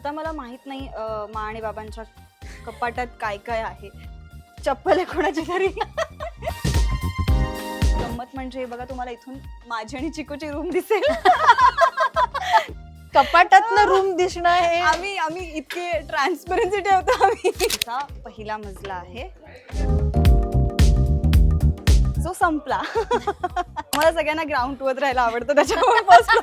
आता मला माहीत नाही अं, मा आणि बाबांच्या कपाटात काय काय आहे. चप्पल आहे कोणाची तरी. गंमत म्हणजे बघा तुम्हाला इथून माझी आणि चिकूची रूम दिसेल. कपाटात रूम दिसणं हे आम्ही आम्ही इतके ट्रान्सपरन्सी ठेवतो आम्ही. हा पहिला मजला आहे. जो संपला. मला सगळ्यांना ग्राउंड वर राहायला आवडतं त्याच्यामुळे first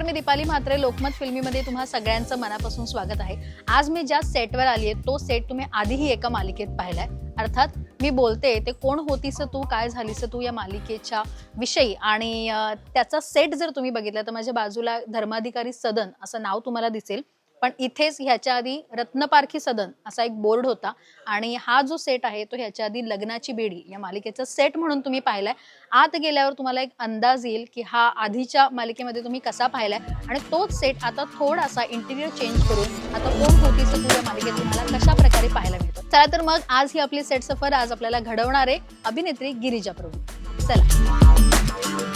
नमस्कार मी दीपाली म्हात्रे. लोकमत फिल्मीमध्ये तुम्हा सगळ्यांचं मनापासून स्वागत आहे. आज मी ज्या सेटवर आली आहे तो सेट तुम्ही आधीही एका मालिकेत पाहिलाय. अर्थात मी बोलते ते कोण होतीस तू काय झालीस तू या मालिकेच्या विषयी? आणि त्याचा सेट जर तुम्ही बघितला तर माझ्या बाजूला धर्माधिकारी सदन असं नाव तुम्हाला दिसेल. पण इथेच ह्याच्या आधी रत्नपारखी सदन असा एक बोर्ड होता आणि हा जो सेट आहे तो ह्याच्या आधी लग्नाची बेडी या मालिकेचा सेट म्हणून तुम्ही पाहिलाय. आत गेल्यावर तुम्हाला एक अंदाज येईल की हा आधीच्या मालिकेमध्ये तुम्ही कसा पाहिलाय आणि तोच सेट आता थोडासा इंटिरियर चेंज करून आता कोण होतीस तू मालिकेत तुम्हाला कशा प्रकारे पाहायला मिळतं? चला तर मग आज ही आपली सेट सफर आज आपल्याला घडवणारे अभिनेत्री गिरिजा प्रभू. चला.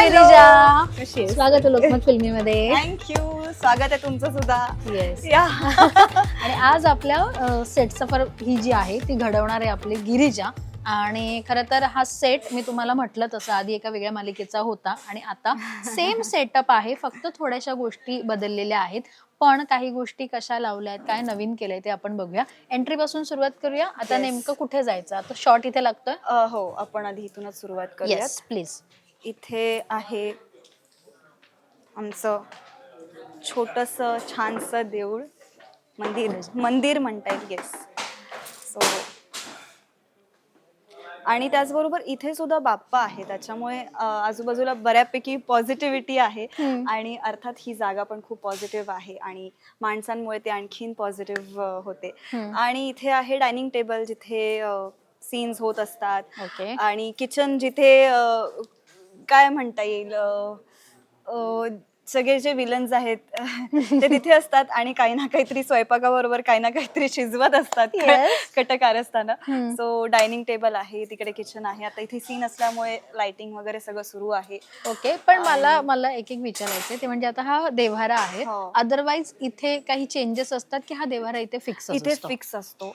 कशी आहेस? स्वागत आहे लोकमत फिल्मीमध्ये. थँक्यू स्वागत आहे तुमचं सुद्धा. येस या आणि आज आपल्या सेट सफर ही जी आहे ती घडवणार आहे आपली गिरिजा. आणि खरं तर हा सेट मी तुम्हाला म्हटलं तसं आधी एका वेगळ्या मालिकेचा होता. आणि आता सेम सेटअप आहे फक्त थोड्याशा गोष्टी बदललेल्या आहेत. पण काही गोष्टी कशा लावल्या आहेत काय नवीन केलंय ते आपण बघूया. एंट्री पासून सुरुवात करूया. आता Yes. नेमकं कुठे जायचं? आता शॉर्ट इथे लागतोय. अ, हो आपण आधी इथूनच सुरुवात करूयात. येस प्लीज इथे आहे आमचं छोटस छानस देऊळ. मंदिर मंदिर म्हणता येईल येस सो आणि त्याचबरोबर इथे सुद्धा बाप्पा आहे. त्याच्यामुळे आजूबाजूला बऱ्यापैकी पॉझिटिव्हिटी आहे. आणि अर्थात ही जागा पण खूप पॉझिटिव्ह आहे. आणि माणसांमुळे ते आणखीन पॉझिटिव्ह होते. आणि इथे आहे डायनिंग टेबल जिथे सीन्स होत असतात. आणि किचन जिथे काय म्हणता येईल? सगळे जे विलन्स आहेत ते तिथे असतात आणि काही ना काहीतरी स्वयंपाकाबरोबर काही ना काहीतरी शिजवत असतात. कटकार असताना. सो डायनिंग टेबल आहे तिकडे किचन आहे. आता इथे सीन असल्यामुळे लाइटिंग वगैरे सगळं सुरू आहे. ओके पण मला मला एक एक विचारायचं ते म्हणजे आता हा देव्हारा आहे. हो. अदरवाईज इथे काही चेंजेस असतात की हा देव्हारा इथे फिक्स इथे फिक्स असतो.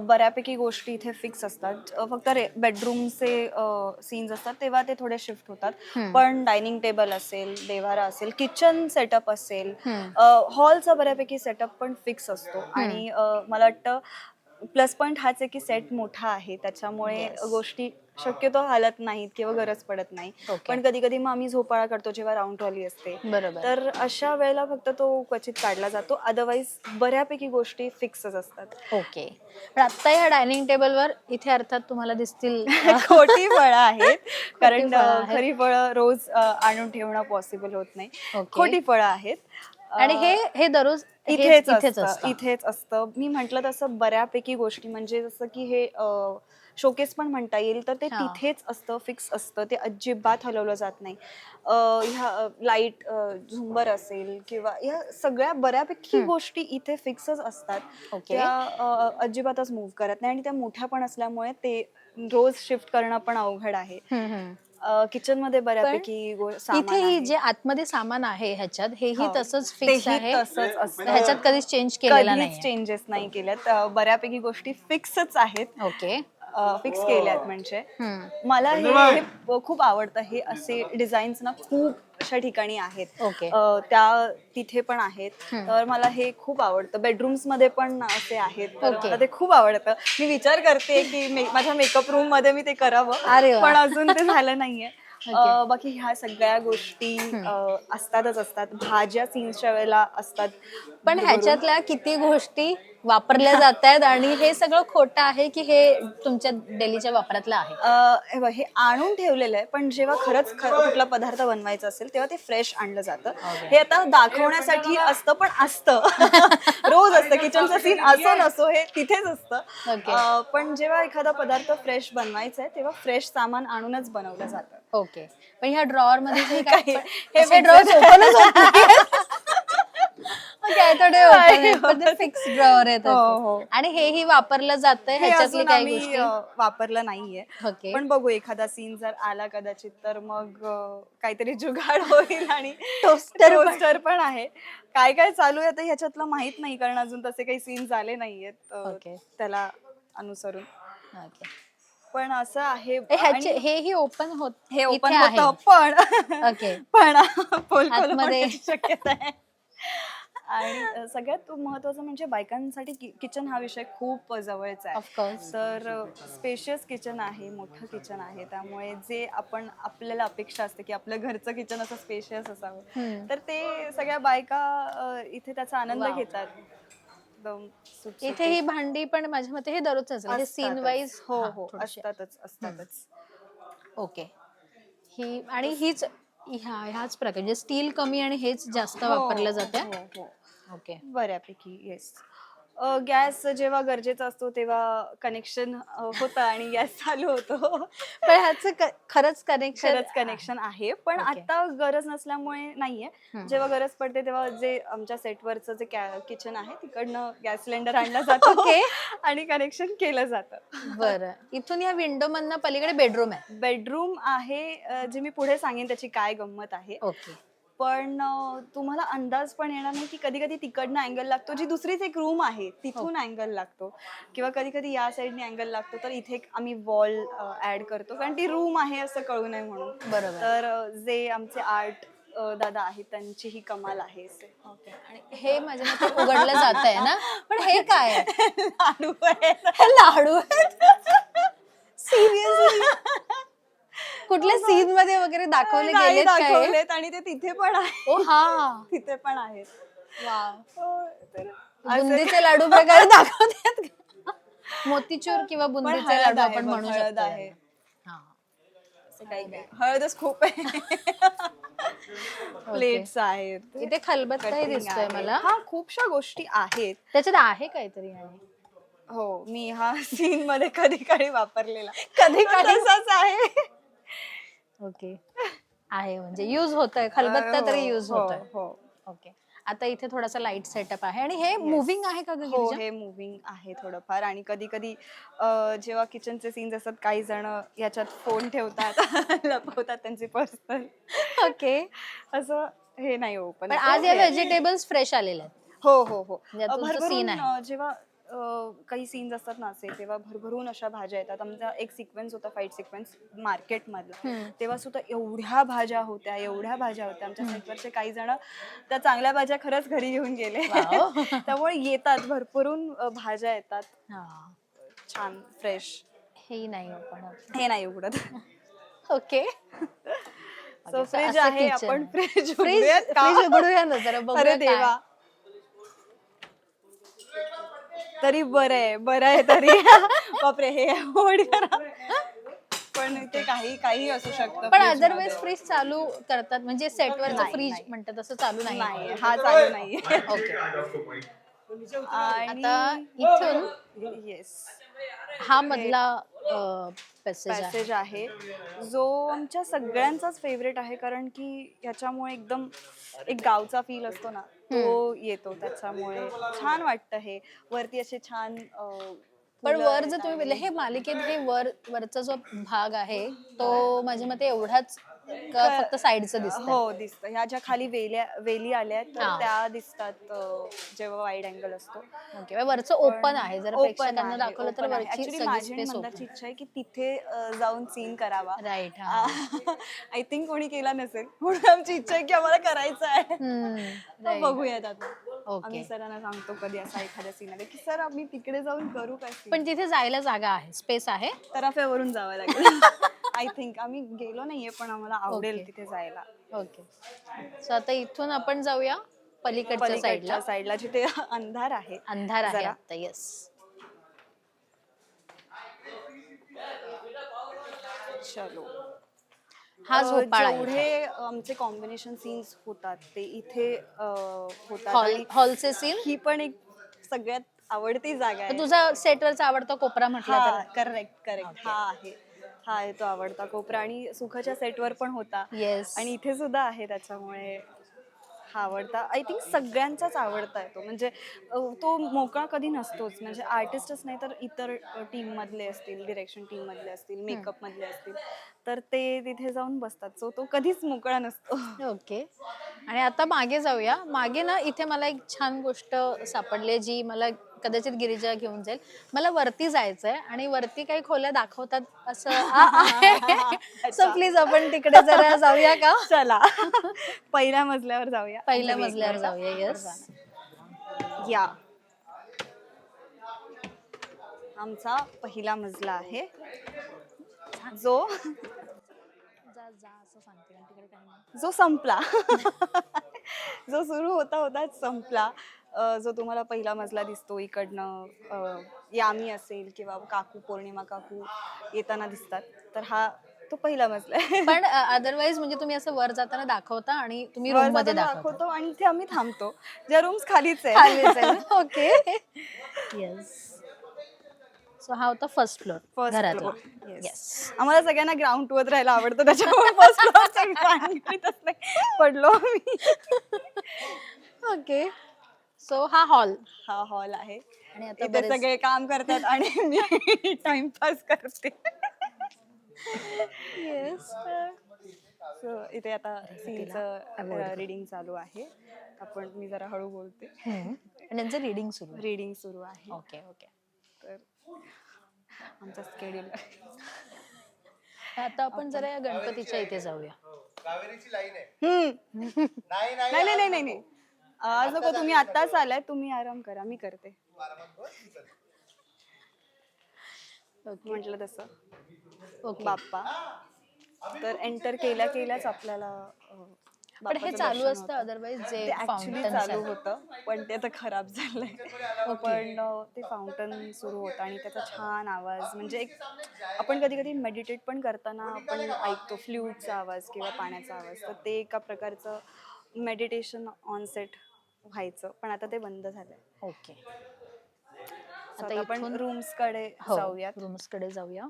बऱ्यापैकी गोष्टी इथे फिक्स असतात. फक्त बेडरूमचे सीन्स असतात तेव्हा ते थोडे शिफ्ट होतात. पण डायनिंग टेबल असेल देवारा असेल किचन सेटअप असेल. हॉलचा बऱ्यापैकी सेटअप पण फिक्स असतो आणि अ, मला वाटतं प्लस पॉईंट हाच आहे की सेट मोठा आहे त्याच्यामुळे Yes. गोष्टी शक्यतो हालत नाहीत किंवा गरज पडत नाही. Okay. पण कधी कधी मग आम्ही झोपाळा करतो जेव्हा राऊंड ट्रॉली असते. तर अशा वेळेला फक्त तो क्वचित काढला जातो अदरवाईज बऱ्यापैकी गोष्टी फिक्सच असतात. ओके पण आता ह्या डायनिंग टेबलवर इथे अर्थात तुम्हाला दिसतील खोटी फळं आहेत. कारण. खरी फळं रोज आणून ठेवणं पॉसिबल होत नाही. Okay. खोटी फळं आहेत. आणि हे हे दररोज इथेच असतं इथेच असतं. मी म्हंटल तसं बऱ्यापैकी गोष्टी म्हणजे जसं की हे शोकेस पण म्हणता येईल तर ते. तिथेच असतं फिक्स असतं. ते अजिबात हलवलं जात नाही. ह्या लाइट झुंबर असेल किंवा ह्या सगळ्या बऱ्यापैकी. गोष्टी इथे फिक्सच असतात. त्या अजिबातच मूव्ह करत नाही आणि त्या मोठ्या पण असल्यामुळे ते रोज शिफ्ट करणं पण अवघड आहे. किचनमध्ये बऱ्यापैकी गो- सामान इथे ही आहे. जे आतमध्ये सामान आहे ह्याच्यात हेही हो. तसंच फिक्स तेही आहे तसंच असतं. ह्याच्यात कधीच चेंज केलेला कधीच नाही चेंजेस नाही केल्यात अ, बऱ्यापैकी गोष्टी फिक्सच आहेत ओके फिक्स केल्यात म्हणजे. मला हे हे खूप आवडतं हे असे डिझाईन्स ना खूप अशा ठिकाणी आहेत. ओके. अ, त्या तिथे पण आहेत. तर मला हे खूप आवडतं. बेडरूम्समध्ये पण असे आहेत. तर ओके. मला ते खूप आवडतं. मी विचार करते की मे- माझ्या मेकअप रूममध्ये मी ते करावं. अरे वा. पण अजून ते झालं नाहीये. ओके. बाकी ह्या सगळ्या गोष्टी अ, असतातच असतात. भाज्या सीन्सच्या वेळेला असतात. पण. ह्याच्यातल्या किती गोष्टी वापरल्या जात आहेत आणि हे सगळं खोटं आहे की हे तुमच्या डेलीच्या वापरातलं आहे? हे आणून ठेवलेलं आहे पण जेव्हा खरंच कुठला पदार्थ बनवायचा असेल तेव्हा ते फ्रेश आणलं जातं. हे आता दाखवण्यासाठी असतं पण असतं. रोज असतं किचनचं सीन असो नसो हे तिथेच असतं. पण जेव्हा एखादा पदार्थ फ्रेश बनवायचा आहे तेव्हा फ्रेश सामान आणूनच बनवलं जातं. ओके. पण ह्या ड्रॉवर मध्ये हे ड्रॉवर ओपनच काय थोडे ओपन फिक्स ड्रॉवर हो. हो. आणि हेही वापरलं जातंय हे ह्याच्यातली काही गोष्टी? वापरलं नाहीये. पण बघू एखादा सीन जर आला कदाचित तर मग काहीतरी जुगाड होईल आणि टोस्टर टोस्टर पण आहे. काय काय चालू आहे आता ह्याच्यातलं माहीत नाही कारण अजून तसे काही सीन झाले नाहीयेत. त्याला अनुसरून. पण असं आहे हेही ओपन होत हे ओपन. होतं पण पण शक्यता आहे. आणि सगळ्यात महत्वाचं म्हणजे बायकांसाठी किचन हा विषय खूप जवळचा आहे तर स्पेशियस किचन आहे मोठं किचन आहे त्यामुळे जे आपण आपल्याला अपेक्षा असते की आपलं घरचं किचन असं स्पेशियस असावं. तर ते सगळ्या बायका इथे त्याचा आनंद. घेतात. इथे ही भांडी पण माझ्या मते हे हे सीन. वाईज हो हो असतातच असतातच ओके ही आणि हीच ह्या ह्याच प्रकार म्हणजे स्टील कमी आणि हेच जास्त हो, वापरलं जाते हो, हो. ओके बऱ्यापैकी येस गॅस जेव्हा गरजेचा असतो तेव्हा कनेक्शन होतं आणि गॅस चालू होतो. पण ह्याचं क- खरंच कनेक्शन खरंच कनेक्शन आहे. पण Okay. आता गरज नसल्यामुळे नाहीये. हम्म. जेव्हा गरज पडते तेव्हा जे आमच्या सेटवरचं जे किचन आहे तिकडनं गॅस सिलेंडर आणला जातो. Okay. आणि कनेक्शन केलं जातं. बरं. इथून या विंडो मधनं पलीकडे बेडरूम आहे. बेडरूम आहे अं, जे मी पुढे सांगेन त्याची काय गंमत आहे. ओके पण तुम्हाला अंदाज पण येणार नाही की कधी कधी तिकडनं अँगल लागतो जी दुसरीच एक रूम आहे तिथून अँगल लागतो. किंवा कधी कधी या साईडने अँगल लागतो तर इथे आम्ही वॉल ऍड करतो. कारण ती रूम आहे असं कळू नये म्हणून. बरोबर. तर जे आमचे आर्ट दादा आहेत त्यांची ही कमाल आहे आणि हे माझ्या मते उघडलं जात आहे ना? पण हे काय? आहे? लाडू आहेत. हे लाडू सिरियसली कुठल्या सीन मध्ये वगैरे दाखवले नाही गेलेत काय? दाखवलेत आणि ते तिथे पण आहे ओ हा. तिथे पण आहेत. हो, बुंदीचे लाडू प्रकारे दाखवतात? मोतीचूर किंवा बुंदीचे लाडू आपण म्हणू शकतो आहे. हा. हळदच खूप आहे. प्लेट्स आहेत. इथे खलबत्ताही दिसतोय आहे. मला. हा खूपशा गोष्टी आहेत. त्याच्यात आहे काहीतरी हो मी हा सीन मध्ये कधी कधी वापरलेला. कधी कधी तसाच आहे. ओके. आहे म्हणजे युज होतोय खलबत्ता तरी युज हो, होतोय. हो. ओके. आता इथे थोडासा लाइट सेटअप आहे आणि हे मुव्हिंग आहे का ग हो गिरिजा? हे मुव्हिंग आहे थोडंफार आणि कधी कधी जेव्हा किचनचे सीन्स असतात काही जण याच्यात फोन ठेवतात लपवतात त्यांचे पर्सनल ओके. असं हे नाही ओपन पण आज या व्हेजिटेबल्स फ्रेश आलेल्या आहेत. हो हो हो. म्हणजे अ, तुमचं भरभरून scene आहे. अ, जेव्हा काही सीन्स असतात ना असे तेव्हा भरभरून अशा भाज्या येतात. आमचा एक सिक्वेन्स होता फाईट सिक्वेन्स मार्केट मधला हम्म. तेव्हा सुद्धा एवढ्या भाज्या होत्या एवढ्या भाज्या होत्या. आमच्या सेटवरचे काही जण त्या चांगल्या भाज्या खरंच घरी घेऊन गेले. त्यामुळे येतात भरभरून अ, भाज्या येतात. हा. छान फ्रेश हेही नाही ओपन हे नाही उघडत. ओके सो फ्रीज आहे. आपण फ्रीज फ्रीज उघडूया ना जरा बघूया. देवा. तरी बरं आहे बरं आहे तरी. बापरे हे ओढ करा. पण ते काही काही असू शकतं. पण मध्ये. फ्रीज चालू करतात म्हणजे सेटवरचं नाही, फ्रीज नाही. म्हणतात तसं चालू नाही. नाही हा चालू नाहीये ओके आणि आता इथून येस हा मधला पॅसेज आहे. जो आमच्या सगळ्यांचाच फेवरेट आहे कारण की ह्याच्यामुळे एकदम एक गावचा फील असतो ना तो येतो त्याच्यामुळे. छान वाटतं हे. वरती असे छान पण वर जर तुम्ही हे मालिकेत हे वर वरचा जो भाग आहे तो माझ्या मते एवढाच का फक्त साईडचं दिसत हो दिसतं ह्या ज्या खाली वेल्या वेली आल्या आहेत, तर हा. त्या दिसतात अं, जेव्हा वाईड अँगल असतो. ओके वरचं ओपन आहे. जर प्रेक्षकांना दाखवलं तर. वरची सगळी माझी स्पेस ओपन इच्छा आहे की तिथे अं, जाऊन सीन करावा. राईट आय थिंक कोणी केला नसेल म्हणून आमची इच्छा आहे की आम्हाला करायचं आहे. बघूयात आता. आम्ही सरांना सांगतो कधी असा एखादा सीन आला की सर आम्ही तिकडे जाऊन करू का scene?" पण तिथे जायला जागा आहे स्पेस आहे. तराफ्यावरून जावं लागेल. आय थिंक आम्ही गेलो नाहीये पण आम्हाला आवडेल Okay. तिथे जायला. ओके. सो आता इथून आपण जाऊया पलीकडच्या साईडला पलीकडच्या साईडला जिथे अंधार आहे. अंधार आहे जरा. आता येस चलो. हा झोपाळा आहे. जेवढे आमचे कॉम्बिनेशन सीन्स होतात ते इथे अ, होतात हॉल आणि हॉलचे सीन ही पण एक सगळ्यात आवडती जागा आहे. तुझा सेटवरचा आवडता कोपरा म्हटला तर? करेक्ट करेक्ट हा आहे. हा आहे तो आवडता कोपरा. आणि सुखाच्या सेटवर पण होता. येस आणि इथे सुद्धा आहे त्याच्यामुळे हा आवडता? आय थिंक सगळ्यांचाच आवडता आहे तो. म्हणजे तो मोकळा कधी नसतोच. म्हणजे आर्टिस्टच नाही तर इतर टीम मधले असतील डिरेक्शन टीम मधले असतील मेकअप मधले असतील तर ते तिथे जाऊन बसतात. सो तो कधीच मोकळा नसतो. ओके आणि आता मागे जाऊया. मागे ना इथे मला एक छान गोष्ट सापडली जी मला कदाचित गिरिजा घेऊन जाईल. मला वरती जायचंय आणि वरती काही खोल्या दाखवतात असं सो प्लीज आपण तिकडे जरा जाऊया का? चला. पहिल्या मजल्यावर जाऊया. पहिल्या मजल्यावर जाऊया. येस या. आमचा पहिला मजला आहे. जो जा संपला. जो सुरू होता होताच संपला. जो तुम्हाला पहिला मजला दिसतो इकडनं यामी असेल किंवा काकू पौर्णिमा काकू येताना दिसतात तर हा तो पहिला मजला आहे. पण अदरवाईज म्हणजे तुम्ही असं वर जाताना दाखवता आणि तुम्ही रूममध्ये दाखवता. आणि इथे आम्ही थांबतो. ज्या रूम्स खालीच आहे ओके. येस सो हा होता फर्स्ट फ्लोर फर्स्ट येस आम्हाला सगळ्यांना ग्राउंड वर राहायला आवडतं त्याच्यामुळे फर्स्ट फ्लोर पडलो ओके सो हा हॉल. हा हॉल आहे. आणि आता इथे बरेच सगळे काम करतात आणि मी टाइमपास करते. So, इथे आता सीनचं रिडिंग चालू आहे. आपण मी जरा हळू बोलते. आणि त्यांचं रिडिंग सुरू रिडिंग सुरू आहे. ओके ओके तर आमचा स्केड्यूल आता आपण जरा या गणपतीच्या इथे जाऊया. कावेरीची लाईन आहे. नाही नाही नाही नाही नाही आज नको तुम्ही आत्ताच आलाय तुम्ही आराम करा मी करते. ओके. म्हटलं तसं. ओके. बाप्पा. तर एंटर केल्या केल्याच आपल्याला अं, पण हे बाप्पाचं चालू दर्शन असतं होतं. अदरवाईज जे ते ऍक्च्युली चालू होतं पण ते आता खराब झालंय. पण अं, ते फाउंटन सुरू होतं आणि त्याचा छान आवाज म्हणजे एक आपण कधी कधी मेडिटेट पण करताना आपण ऐकतो फ्ल्यूटचा आवाज किंवा पाण्याचा आवाज. तर ते एका प्रकारचं मेडिटेशन ऑन सेट व्हायचं पण आता ते बंद झालंय. ओके. So आता आता आपण इथून- रूम्सकडे हो जाऊयात. रूम्सकडे जाऊया.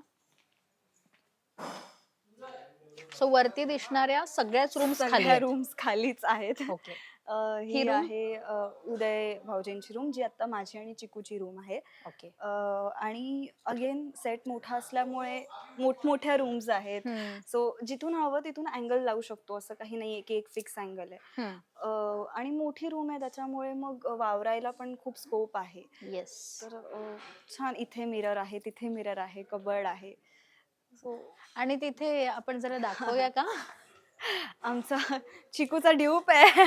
सो वरती दिसणाऱ्या सगळ्याच रूम्स खाली सगळ्या. रूम्स खालीच आहेत. ओके. अं, ही ही room? आहे अं, उदय भाऊजींची रूम जी आता माझी आणि चिकूची रूम आहे. ओके अं, आणि अगेन सेट मोठा असल्यामुळे मोठमोठ्या रूम्स आहेत. हम्म. सो जिथून हवं तिथून अँगल लावू शकतो असं काही नाहीये की एक फिक्स अँगल आहे. अं, आणि मोठी रूम आहे त्याच्यामुळे मग वावरायला पण खूप स्कोप आहे. येस तर अं, छान इथे मिरर आहे तिथे मिरर आहे कबर्ड आहे. सो आणि तिथे आपण जरा दाखवूया का? आमचा चिकूचा ड्यूप आहे.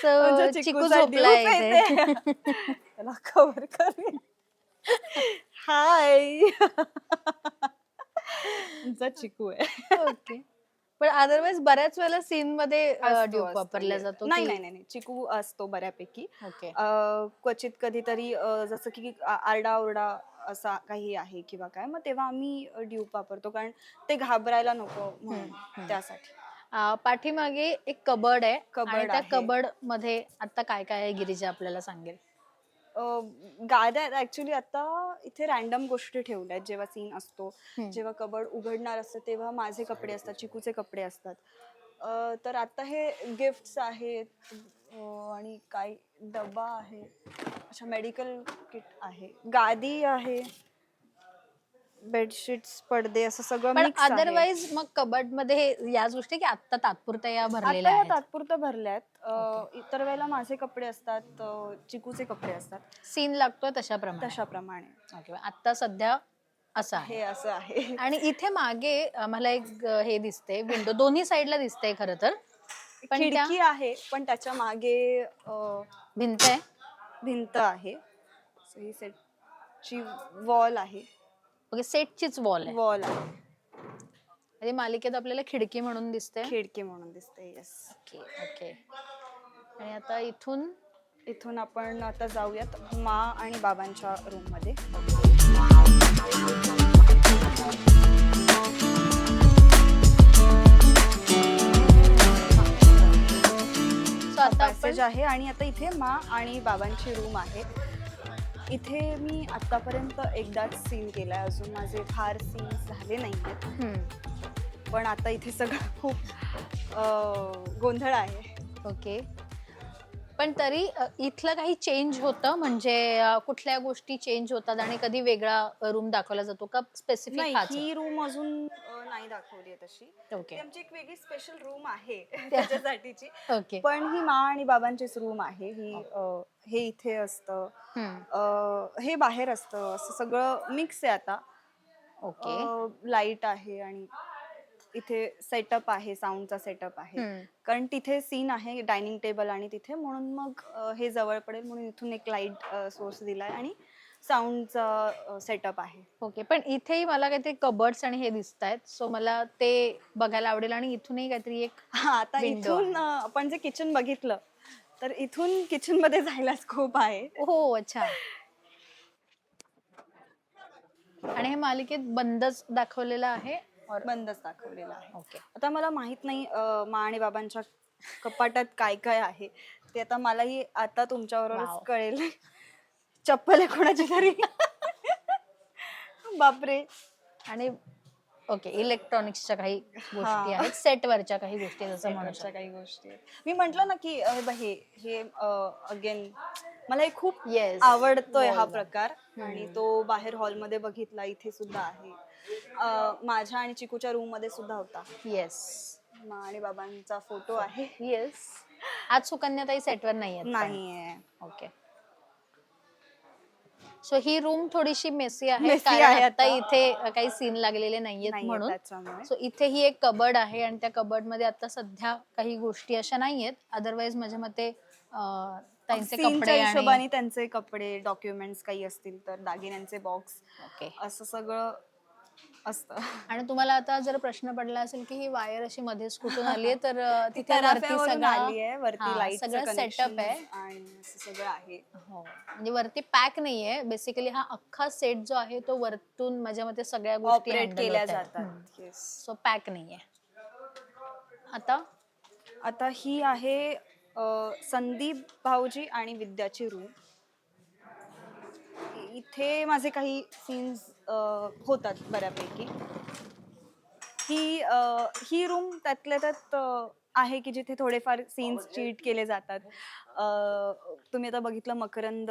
सो आमचा चिकू चिकूचा झोपलाय ड्यूप आहे इथे. ते. त्याला कव्हर करेन. हाय आमचा चिकू आहे. ओके पण अदरवाईज बऱ्याच वेळेला सीन मध्ये असतो, ड्यूप असतो, वापरला. जातो नाही की- नाही नाही नाही. चिकू असतो बऱ्यापैकी. ओके अं, क्वचित कधीतरी अं, जसं की आ- आरडाओरडा असा काही आहे किंवा काय मग तेव्हा आम्ही ड्यूप वापरतो. कारण ते घाबरायला नको म्हणून त्यासाठी. अं, पाठीमागे एक कबर्ड आहे. आणि त्या आहे. कबर्डमध्ये आता काय काय आहे गिरिजा आपल्याला सांगेल? अं, गाद्या ऍक्च्युली आता इथे रॅन्डम गोष्टी ठेवल्या आहेत. जेव्हा सीन असतो हम्म. जेव्हा कबड उघडणार असतं तेव्हा माझे कपडे असतात चिकूचे कपडे असतात. अं, तर आता हे गिफ्ट्स आहेत. अं, आणि काय डबा आहे. अच्छा मेडिकल किट आहे. गादी आहे. बेडशीट्स पडदे असं सगळं पण आहे. अदरवाईज मग कबर्डमध्ये हे या गोष्टी की आता तात्पुरत्या या भरलेल्या आता या आहेत? तात्पुरतं भरल्यात अं, इतर वेळेला माझे कपडे असतात अं, चिकूचे कपडे असतात. सीन लागतोय तशाप्रमाणे तशाप्रमाणे ओके आता सध्या असं आहे. हे असं आहे. आणि इथे मागे आम्हाला एक अं, हे दिसते विंडो दोन्ही साईडला दिसते खर तर. पण त्या खिडकी आहे पण त्याच्यामागे अ, भिंत आहे. भिंत आहे. ही सेटची वॉल आहे. ओके सेटचीच वॉल आहे. वॉल आहे. म्हणजे मालिकेत आपल्याला खिडकी म्हणून दिसते खिडकी म्हणून दिसते येस ओके ओके. आणि आता इथून? इथून आपण आता जाऊयात मा आणि बाबांच्या रूम पॅसेज आहे आणि आता इथे मा आणि बाबांची रूम आहे. इथे मी आतापर्यंत एकदाच सीन केलाय. अजून माझे फार सीन्स झाले नाही आहेत पण आता इथे सगळं खूप गोंधळ आहे. ओके पण तरी इथलं काही चेंज होतं? म्हणजे कुठल्या गोष्टी चेंज होतात आणि कधी वेगळा रूम दाखवला जातो का? स्पेसिफिक ही रूम अजून नाही दाखवली आहे तशी. ओके आमची एक वेगळी स्पेशल रूम आहे त्याच्यासाठीची. ओके पण ही मा आणि बाबांचीच रूम आहे. ही हे इथे असतं. हे बाहेर असतं. असं सगळं मिक्स आहे आता. ओके लाइट आहे आणि इथे सेटअप आहे साऊंडचा सेटअप आहे. कारण तिथे सीन आहे डायनिंग टेबल आणि तिथे. म्हणून मग अं, हे जवळ पडेल. म्हणून इथून एक लाइट सोर्स दिलाय आणि साऊंडचा सेटअप आहे. ओके पण इथेही मला काहीतरी कबर्ड्स आणि हे दिसत आहेत सो मला ते बघायला आवडेल आणि इथूनही काहीतरी एक हा आता Window इथून अं, आपण जे किचन बघितलं तर इथून किचनमध्ये जायला खूप आहे. हो अच्छा. आणि हे मालिकेत बंदच दाखवलेलं आहे. बंदच दाखवलेला आहे. ओके. आता मला माहीत नाही अं, मा आणि बाबांच्या कपाटात काय काय आहे. ते आता मलाही आता Wow. तुमच्याबरोबरच कळेल. चप्पल आहे कोणाची तरी. बापरे. आणि ओके इलेक्ट्रॉनिक्सच्या काही गोष्टी. आहेत सेटवरच्या काही गोष्टी जसं म्हणू अशा काही गोष्टी आहेत. मी म्हंटल ना की अं, बघ हे हे अगेन मला हे खूप येस आवडतोय हा. प्रकार. आणि तो बाहेर हॉलमध्ये बघितला इथे सुद्धा आहे. माझ्या आणि चिकूच्या रूममध्ये सुद्धा होता. येस मा आणि बाबांचा फोटो आहे. येस आज सुकन्याताई सेटवर नाही आहेत नाहीये. ओके सो ही रूम थोडीशी मेसी आहे Messy कारण आहे आता आता. इथे काही सीन लागलेले नाहीयेत नाहीये म्हणून. त्याच्यामुळे. सो इथे ही एक कबर्ड आहे आणि त्या कबर्डमध्ये आता सध्या काही गोष्टी अशा नाहीयेत. अदरवाईज माझ्या मते अ, त्यांचे Scene च्या कपडे हिशोबाने त्यांचे कपडे डॉक्युमेंट्स काही असतील तर दागिन्यांचे बॉक्स ओके असं सगळं असतं. आणि तुम्हाला आता जर प्रश्न पडला असेल की ही वायर अशी मध्येच कुठून आली आहे तर अ, तिथे वरती तराफ्यावरून आली आहे. सगळं वरती हा, लाइट सगळं सेटअप आहे. आणि असं सगळं आहे. हो. म्हणजे वरती पॅक नाहीये. बेसिकली हा अख्खा सेट जो आहे तो वरतून माझ्या मते सगळ्या गोष्टी ऑपरेट handle केल्या होत आहेत. जातात. सो पॅक नाहीये. आता? आता ही आहे अ, संदीप भाऊजी आणि विद्याची रूम इथे माझे काही सीन्स होतात बऱ्यापैकी. ही अ, ही रूम त्यातल्या त्यात अ, आहे की जिथे थोडेफार सीन्स चीट केले जातात. अ, तुम्ही आता बघितलं मकरंद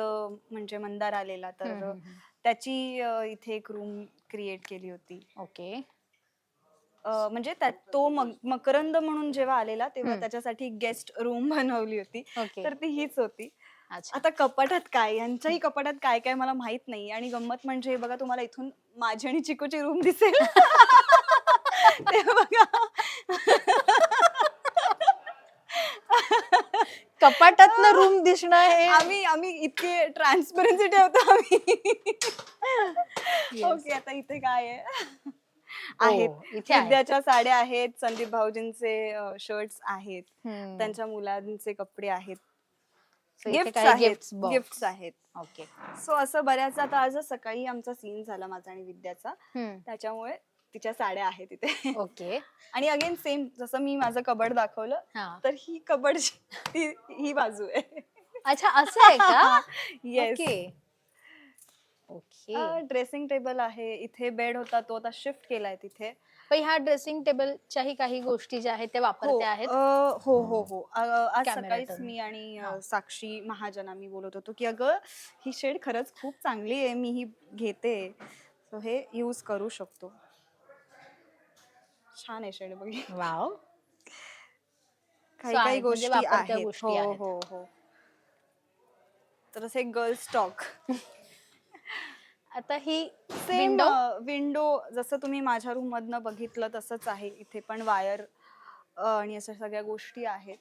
म्हणजे मंदार आलेला तर हम्म, हम्म, हम्म. त्याची अ, इथे एक रूम क्रिएट केली होती. ओके. अ, म्हणजे तो मक- मकरंद म्हणून जेव्हा आलेला तेव्हा हम्म. त्याच्यासाठी गेस्ट रूम बनवली होती. ओके. तर ती हीच होती. अच्छा. आता कपाटात काय? यांच्याही कपाटात काय काय मला माहीत नाही. आणि गंमत म्हणजे बघा तुम्हाला इथून माझी आणि चिकूची रूम दिसेल. ते बघा. कपाटात रूम दिसणं हे आम्ही आम्ही इतके ट्रान्सपरन्सी ठेवतो आम्ही. Yes. ओके आता इथे काय आहे? हो, आहेत. इथे. विद्याच्या साड्या आहेत संदीप भाऊजींचे शर्ट्स आहेत. हम्म. त्यांच्या मुलांचे कपडे आहेत. So इथे गिफ्ट काही आहेत box. गिफ्ट आहेत. ओके सो असं बऱ्याच आता आज सकाळी आमचा सीन झाला माझा आणि विद्याचा. हम्म. त्याच्यामुळे तिच्या साड्या आहेत तिथे ओके आणि अगेन सेम जसं मी माझं कबड दाखवलं हा. तर ही कबड ती ही बाजू आहे. अच्छा असं आहे का? Yes okay okay. Dressing table आहे. इथे बेड होता तो आता शिफ्ट केलाय तिथे. पण ह्या ड्रेसिंग टेबलच्याही काही गोष्टी ज्या आहेत त्या हो वापरते आहेत हो हो हो. आज Camera सकाळीच turn. मी आणि हा. साक्षी महाजन आम्ही बोलत होतो की अगं ही शेड खरंच खूप चांगली आहे. मी ही घेते. सो हे यूज करू शकतो. छान आहे शेड बघ. वाव. काही So काही आहेत, म्हणजे गोष्टी वापरत्या आहेत. गोष्टी हो आहेत. हो हो. तर असे गर्ल्स टॉक आता ही सेम विंडो विंडो जसं तुम्ही माझ्या रूम मधनं बघितलं तसंच आहे. इथे पण वायर आणि अशा सगळ्या गोष्टी आहेत.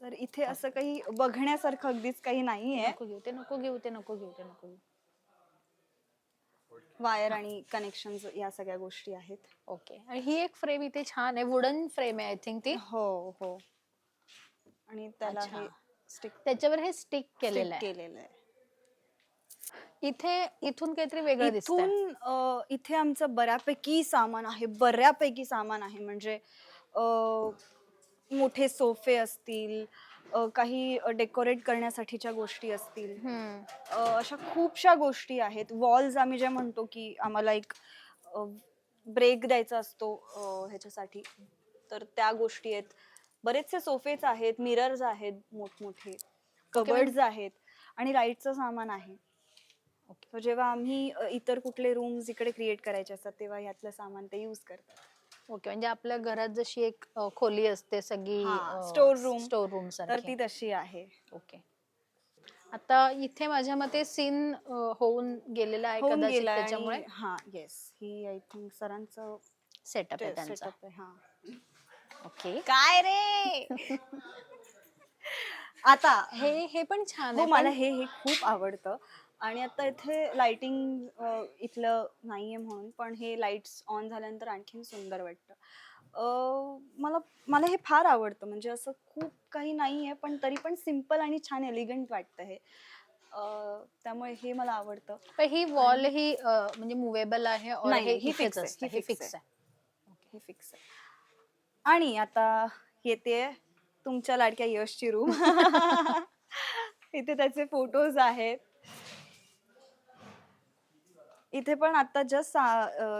तर इथे असं काही बघण्यासारखं अगदीच काही नाहीये. नको घेऊ ते नको घेऊ ते नको घेऊ ते नको घेऊ. वायर आणि कनेक्शन या सगळ्या गोष्टी आहेत. ओके आणि ही एक फ्रेम इथे छान आहे वुडन फ्रेम आहे आय थिंक ती. हो हो. आणि त्याला अच्छा. हे स्टिक त्याच्यावर हे स्टिक केलेलं आहे. केलेलं आहे. इथे इथून काहीतरी वेगळं दिसतंय. इथून अ, इथे आमचं बऱ्यापैकी सामान आहे बऱ्यापैकी सामान आहे. म्हणजे अ, मोठे सोफे असतील अ, काही डेकोरेट करण्यासाठीच्या गोष्टी असतील. हम्म. अ, अशा खूपशा गोष्टी आहेत. वॉल्स आम्ही जे म्हणतो की आम्हाला एक ब्रेक द्यायचा असतो अ, ह्याच्यासाठी. तर त्या गोष्टी आहेत. बरेचसे सोफेच आहेत मिरर्स आहेत मोठमोठे. कबर्ड्स आहेत आणि लाईटचं सामान आहे. So जेव्हा आम्ही अ, इतर कुठले रूम्स इकडे क्रिएट करायचे असतात तेव्हा यातलं सामान ते यूज करतात. ओके म्हणजे आपल्या घरात जशी एक अ, खोली असते सगळी हा, store room. स्टोर रूम तर ती तशी आहे. ओके आता इथे माझ्या मते सीन होऊन गेलेला आहे होऊन कदाचित त्याच्यामुळे. हा येस ही आय थिंक सरांचं सेटअप आहे त्यांचा. आहे हा. ओके काय रे? आता हे हे पण छान हो आहे मला पण- हे हे खूप आवडतं. आणि आता इथे लाइटिंग इथलं नाहीये म्हणून पण हे लाईट्स ऑन झाल्यानंतर आणखीन सुंदर वाटतं. अं, मला मला हे फार आवडतं. म्हणजे असं खूप काही नाहीये पण तरी पण सिंपल आणि छान एलिगंट वाटतं हे. अं, त्यामुळे हे मला आवडतं. पण ही वॉल ही अ, म्हणजे मुवेबल आहे or नाही, हे ही इथेच fix आहे, असतं, ही हे fix फिक्स आहे. आहे. हे फिक्स आहे. आणि आता येते तुमच्या लाडक्या यशची रूम इथे त्याचे फोटोज आहेत. इथे पण आता जस्ट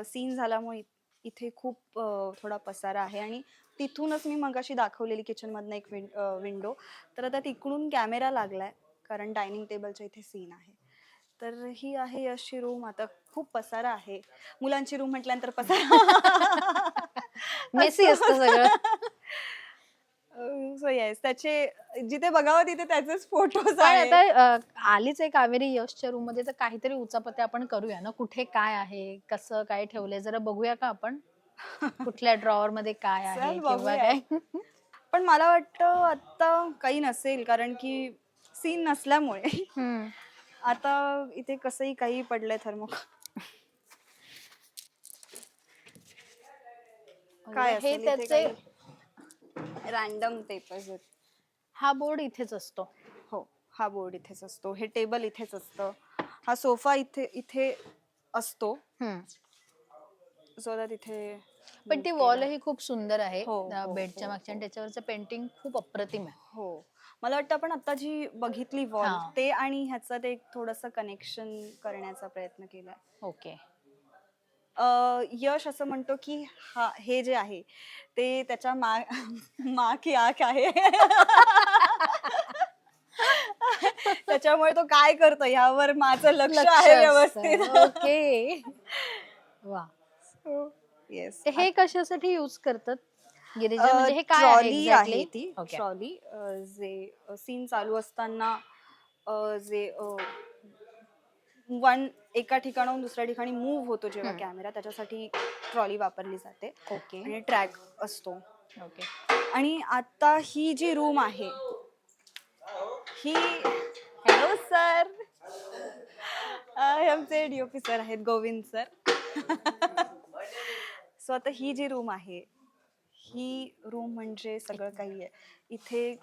सीन झाल्यामुळे इथे खूप अ, थोडा पसारा आहे आणि तिथूनच मी मगाशी दाखवलेली किचन मधनं एक विंडो तर आता तिकडून कॅमेरा लागलाय कारण डायनिंग टेबलच्या इथे सीन आहे. तर ही आहे यशची रूम आता खूप पसारा आहे. मुलांची रूम म्हटल्यानंतर पसारा. मेसी असतं सगळं. सो येस त्याचे जिथे बघावं तिथे त्याचेच फोटोज पण आहेत. आता आलीच आहे कावेरी यशच्या रूममध्ये तर काहीतरी उचापत्या आपण करूया ना? कुठे काय आहे? कसं काय ठेवलंय? जरा बघूया का आपण? कुठल्या ड्रॉवर मध्ये काय आहे चल किंवा बघूया. काय? पण मला वाटतं आता काही नसेल कारण की सीन नसल्यामुळे. हम्म. आता इथे कसंही काही पडलंय थर्मोक काय हे त्याचे रॅन्डम पेपर्स हा बोर्ड इथेच असतो. हो हा बोर्ड इथेच असतो. हे टेबल इथेच असतं. हा सोफा इथे इथे असतो. हम्म. सो दॅट इथे पण ती वॉल ही खूप सुंदर आहे. हो, हो, बेडच्या हो, मागच्या आणि त्याच्यावरचं पेंटिंग खूप अप्रतिम आहे. हो. मला वाटतं आपण आता जी बघितली वॉल हा. ते आणि ह्याचं ते एक थोडस कनेक्शन करण्याचा प्रयत्न केलाय. ओके अं, यश असं म्हणतो की हा हे जे आहे ते त्याच्या मा मा की आख आहे. त्याच्यामुळे तो काय करतो यावर माझं लक्ष आहे व्यवस्थित. ओके. वा. येस हे कशासाठी युज करतात? गिरिजा म्हणजे हे काय आहे ट्रॉली आहे exactly? ती. Okay. ट्रॉली जे सीन चालू असताना अ, जे वन एका ठिकाणाहून दुसऱ्या ठिकाणी मूव्ह होतो जेव्हा हम्म. कॅमेरा त्याच्यासाठी ट्रॉली वापरली जाते. ओके आणि ट्रॅक असतो. ओके आणि आता ही जी रूम आहे ही हॅलो सर हे आमचे डीओपी सर आहेत गोविंद सर सो आता ही जी रूम आहे ही रूम म्हणजे सगळं काही आहे. इथे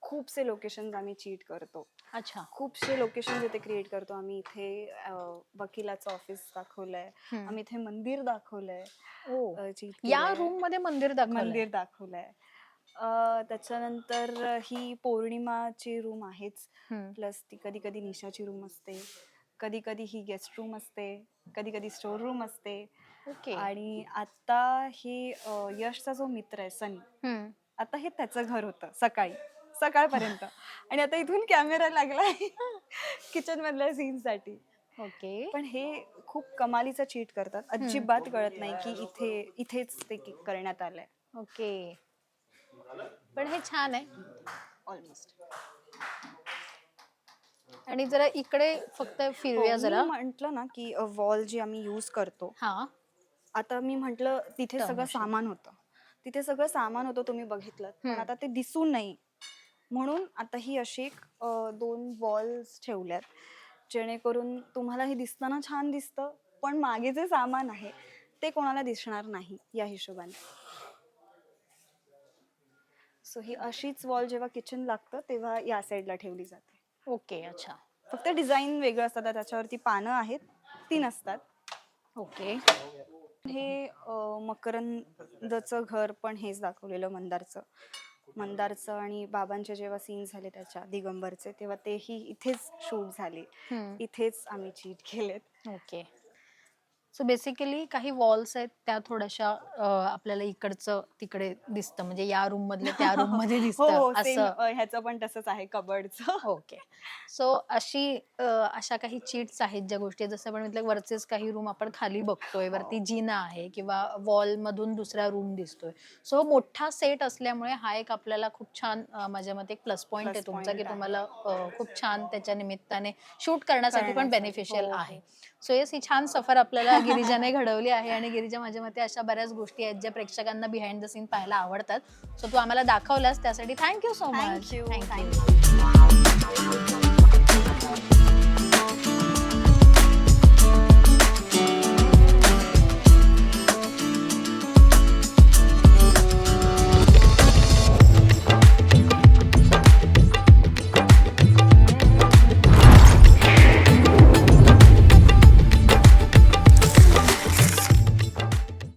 खूपसे लोकेशन आम्ही चीट करतो. अच्छा. खूपसे लोकेशन इथे क्रिएट करतो आम्ही इथे अं, वकिलाचं ऑफिस दाखवलंय. हम्म. आम्ही इथे मंदिर दाखवलंय. ओ. अं, cheat या केलंय. रूममध्ये मंदिर दाखवलंय? मंदिर दाखवलंय. अं, त्याच्यानंतर ही पौर्णिमाची रूम आहेच. हम्म. प्लस ती कधी कधी निशाची रूम असते. कधी कधी ही गेस्ट रूम असते. कधी कधी स्टोर रूम असते. ओके. आणि आता ही अं, यशचा जो मित्र आहे सनी. हम्म. आता हे त्याचं घर होतं सकाळी. सकाळपर्यंत. आणि आता इथून कॅमेरा लागलाय किचन मधल्या सीन साठी ओके. पण हे खूप कमालीचं चीट करतात. अजिबात कळत नाही की इथे इथेच ते करण्यात आलंय. ओके. पण हे छान आहे. ऑलमोस्ट आणि जरा इकडे फक्त फिरूया जरा. म्हंटल ना की वॉल जी आम्ही यूज करतो हा. आता मी म्हंटल तिथे सगळं. सामान होतं. तिथे सगळं सामान होतं तुम्ही बघितलं पण. आता ते दिसू नाही. म्हणून आता ही अशी एक दोन वॉल्स ठेवल्यात जेणेकरून तुम्हाला हे दिसताना छान दिसतं पण मागे जे सामान आहे ते कोणाला दिसणार नाही या हिशोबाने. सो ही अशीच वॉल जेव्हा किचन लागतं तेव्हा या साईडला ठेवली जाते. ओके अच्छा. फक्त डिझाईन वेगळं असतं त्याच्यावरती पानं आहेत ती नसतात. ओके हे मकरंदचं घर पण हेच दाखवलेलं मंदारचं. मंदारचं आणि बाबांचे जेव्हा सीन झाले त्याच्या दिगंबरचे तेव्हा तेही इथेच शूट झाले. इथेच आम्ही चीट केलेत. ओके सो बेसिकली काही वॉल्स आहेत त्या थोड्याशा आपल्याला इकडचं तिकडे दिसतं म्हणजे या रूम मधले त्या रूम मध्ये हो दिसतं हो असं ह्याचं पण तसंच आहे कबडचं ओके सो अशी अशा काही चीट्स आहेत ज्या गोष्टी. जसं आपण म्हटलं वरचेच काही रूम आपण खाली बघतोय वरती जिना आहे किंवा वॉल मधून दुसरा रूम दिसतोय सो मोठा सेट असल्यामुळे हा एक आपल्याला खूप छान माझ्या मते एक प्लस पॉईंट आहे तुमचा की. तुम्हाला खूप छान त्याच्या निमित्ताने शूट करण्यासाठी पण. बेनिफिशियल हो. आहे सो येस ही छान सफर आपल्याला गिरिजाने घडवली आहे आणि गिरिजा माझ्या मते अशा बऱ्याच गोष्टी आहेत ज्या प्रेक्षकांना बिहाइंड द सीन पाहायला आवडतात. सो तू आम्हाला दाखवल्यास त्यासाठी thank you so much thank you thank you